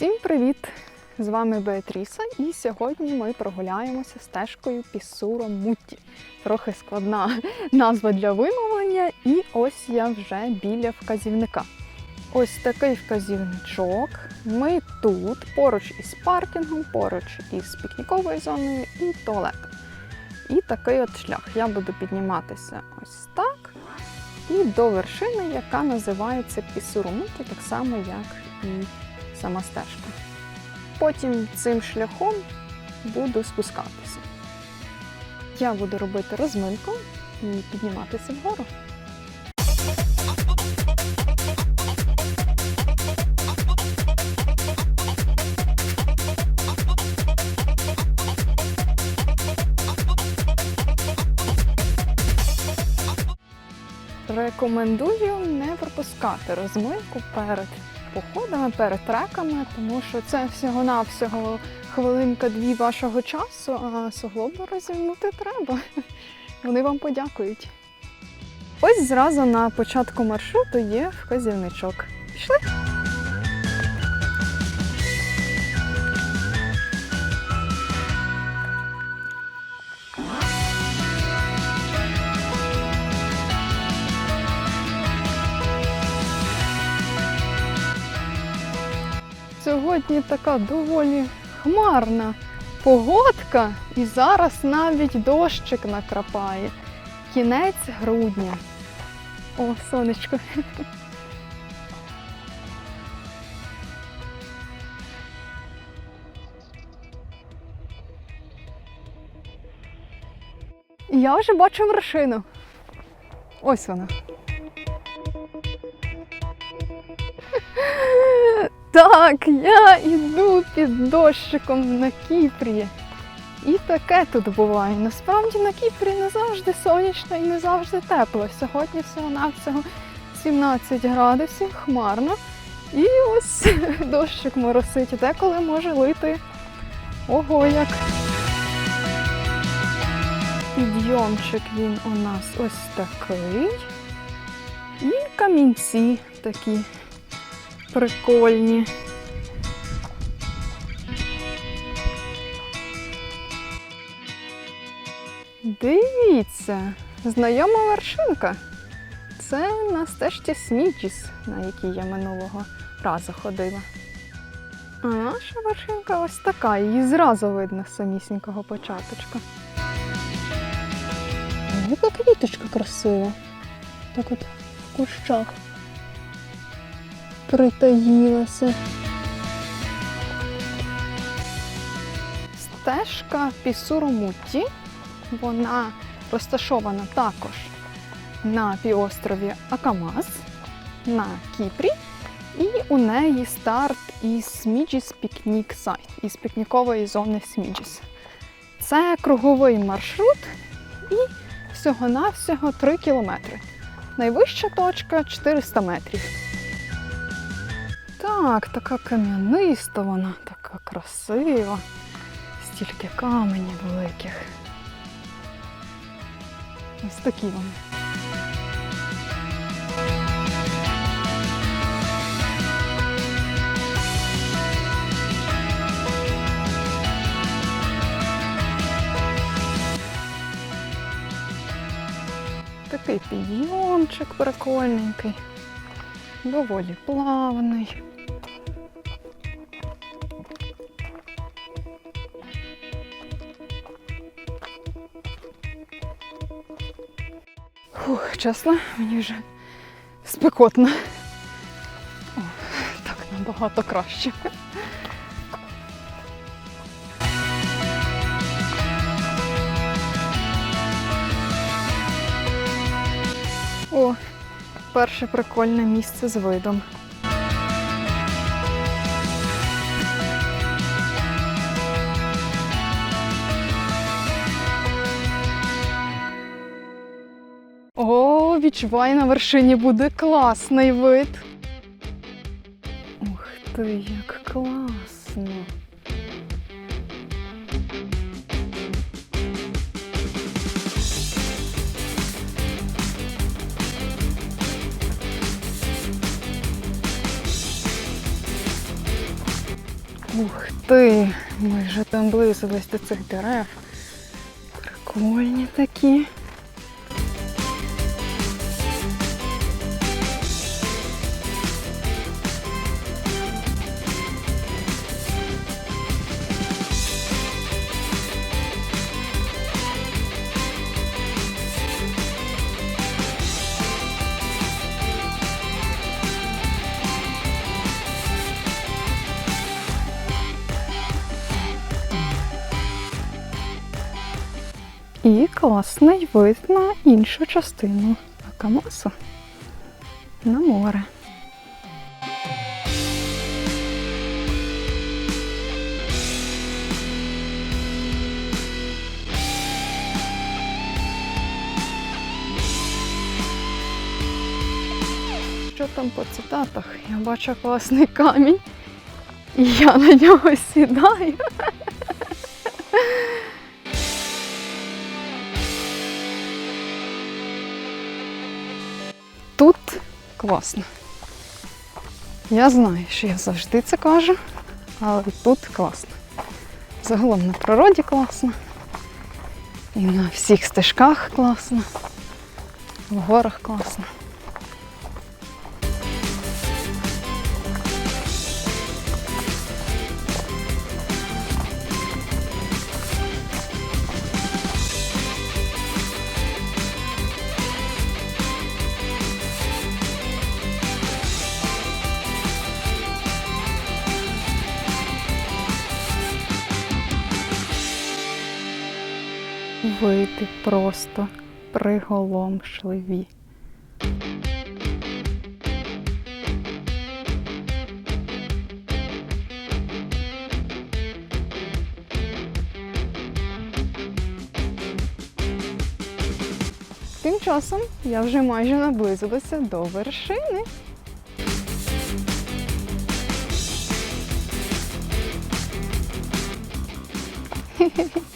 Всім привіт! З вами Беатріса, і сьогодні ми прогуляємося стежкою Пісуро Мутті. Трохи складна назва для вимовлення, і ось я вже біля вказівника. Ось такий вказівничок. Ми тут, поруч із паркінгом, поруч із пікніковою зоною і туалетом. І такий от шлях. Я буду підніматися ось так. І до вершини, яка називається Пісурумуті, так само, як і сама стежка. Потім цим шляхом буду спускатися. Я буду робити розминку і підніматися вгору. Рекомендую не пропускати розминку перед походами, перед треками, тому що це всього-навсього хвилинка-дві вашого часу, а суглоби розімнути треба. Вони вам подякують. Ось зразу на початку маршруту є вказівничок. Пішли. Сьогодні така доволі хмарна погодка, і зараз навіть дощик накрапає. Кінець грудня. О, сонечко. Я вже бачу вершину. Ось вона. Так, я йду під дощиком на Кіпрі. І таке тут буває. Насправді на Кіпрі не завжди сонячно і не завжди тепло. Сьогодні всього-навсього 17 градусів, хмарно. І ось дощик моросить. Деколи може лити. Ого, як. Підйомчик він у нас ось такий. І камінці такі прикольні. Дивіться, знайома вершинка. Це на стежці Сміджіс, на якій я минулого разу ходила. А наша вершинка ось така, її зразу видно з самісінького початочка. Яка квіточка красива. Так от в кущах притаїлася. Стежка Пісуромутті. Вона розташована також на півострові Акамас на Кіпрі. І у неї старт із Сміджіс Пікнік Сайт, із пікнікової зони Сміджіс. Це круговий маршрут і всього-навсього 3 кілометри. Найвища точка 400 метрів. Так, така кам'яниста вона, така красива. Стільки каменів великих. Ось такі вони. Такий підйомчик прикольненький, доволі плавний. Фух, чесно, мені вже спекотно. О, так набагато краще. О, перше прикольне місце з видом. Відчуваю, на вершині буде класний вид. Ух ти, як класно. Ух ти! Ми вже там близились до цих дерев. Прикольні такі. І класний вид на іншу частину Акамасу на море. Що там по цитатах? Я бачу класний камінь, і я на нього сідаю. Класно. Я знаю, що я завжди це кажу, але тут класно. Загалом на природі класно. І на всіх стежках класно. В горах класно. Види просто приголомшливі. Тим часом я вже майже наблизилася до вершини. Привіт!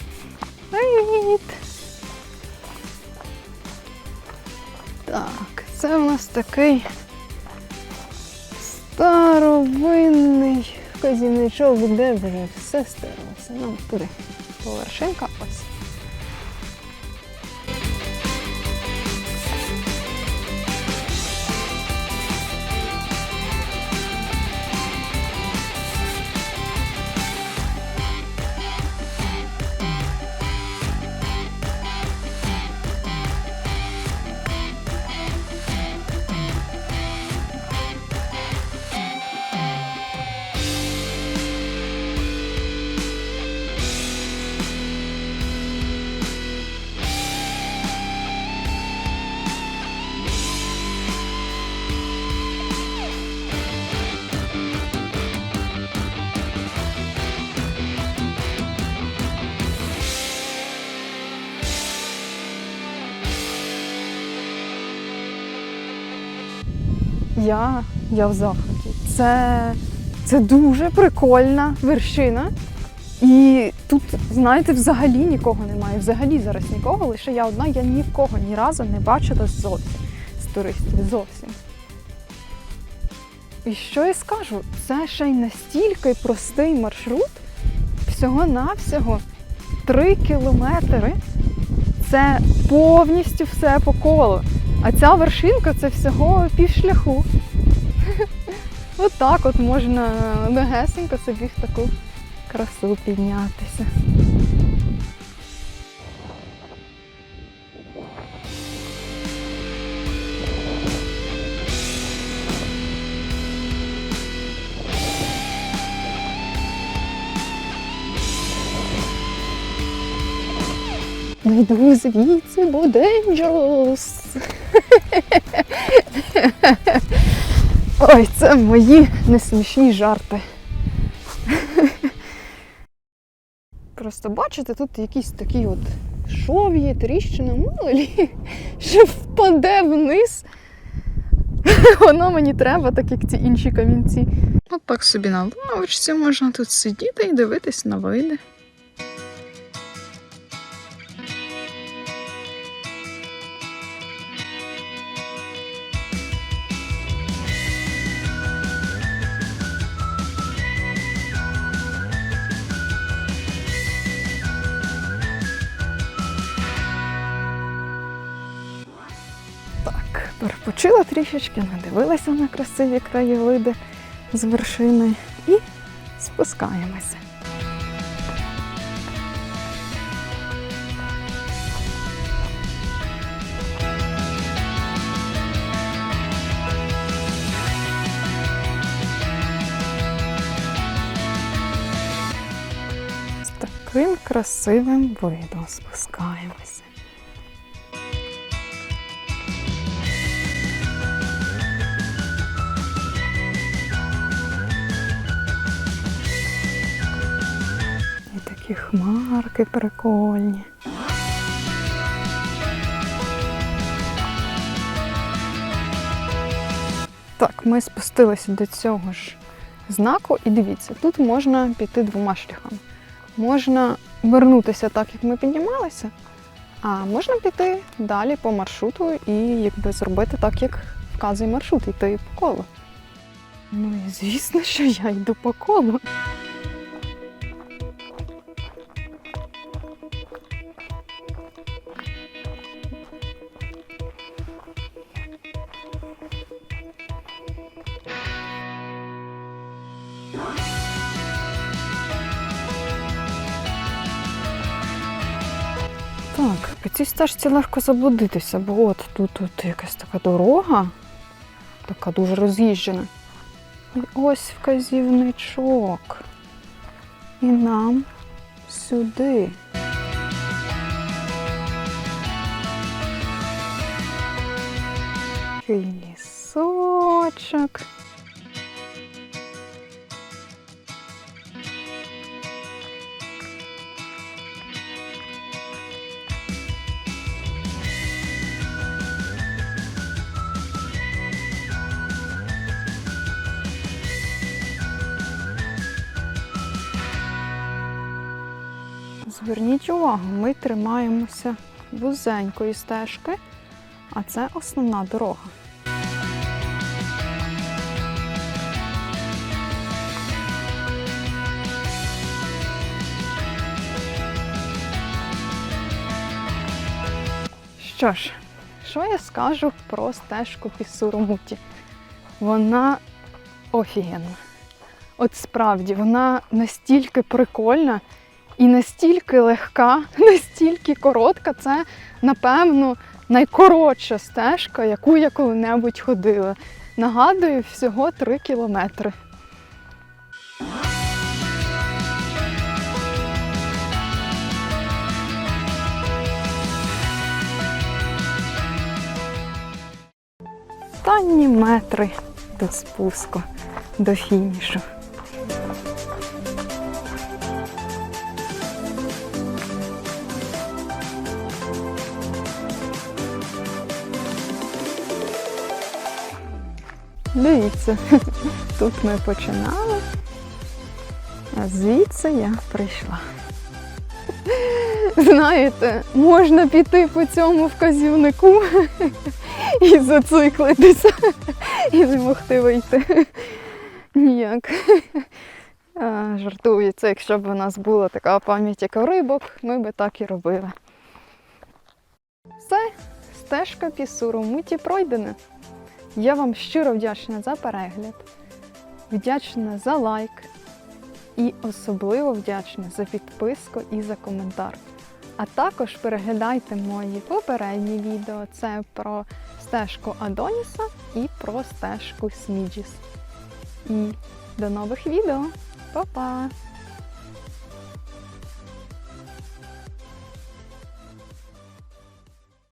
Так, це у нас такий старовинний казіничок, де вже все стерлося. Нам туди повершинка Я, я в захваті. Це, це дуже прикольна вершина. І тут, знаєте, взагалі нікого немає. Взагалі зараз нікого, лише я одна, я ні в кого ні разу не бачила зовсім з туристів. Зовсім. І що я скажу? Це ще й настільки простий маршрут, всього-навсього 3 кілометри. Це повністю все по колу. А ця вершинка це всього півшляху. Отак от можна легесенько собі в таку красу піднятися. Не йду звідси, бо dangerous. Ой, це мої несмішні жарти. Просто бачите, тут якісь такі от шов є, тріщина, мало лі, що впаде вниз. Воно мені треба, так як ці інші камінці. От так собі на лавочці можна тут сидіти і дивитись на види. Відпочила трішечки, надивилася на красиві краєвиди з вершини і спускаємося. З таким красивим видом спускаємося. Такі хмарки прикольні. Так, ми спустилися до цього ж знаку, і дивіться, тут можна піти двома шляхами. Можна вернутися так, як ми піднімалися, а можна піти далі по маршруту і якби зробити так, як вказує маршрут, йти по колу. Ну і звісно, що я йду по колу. Так, по цій стежці легко заблудитися, бо от тут, тут якась така дорога, така дуже роз'їжджена. І ось вказівничок. І нам сюди. Лісочок. Зверніть увагу, ми тримаємося вузенької стежки, а це основна дорога. Що ж, що я скажу про стежку Пісуромуті? Вона офігенна. От справді, вона настільки прикольна і настільки легка, настільки коротка. Це, напевно, найкоротша стежка, яку я коли-небудь ходила. Нагадую, всього 3 кілометри. Останні метри до спуску, до фінішу. Дивіться, тут ми починали, а звідси я прийшла. Знаєте, можна піти по цьому вказівнику і зациклитися, і не могти вийти. Ніяк. А, Жартую, це якщо б у нас була така пам'ять, як рибок, ми би так і робили. Все, стежка пісуру муті пройдена. Я вам щиро вдячна за перегляд, вдячна за лайк і особливо вдячна за підписку і за коментар. А також переглядайте мої попередні відео. Це про стежку Адоніса і про стежку Сміджіс. І до нових відео. Па-па!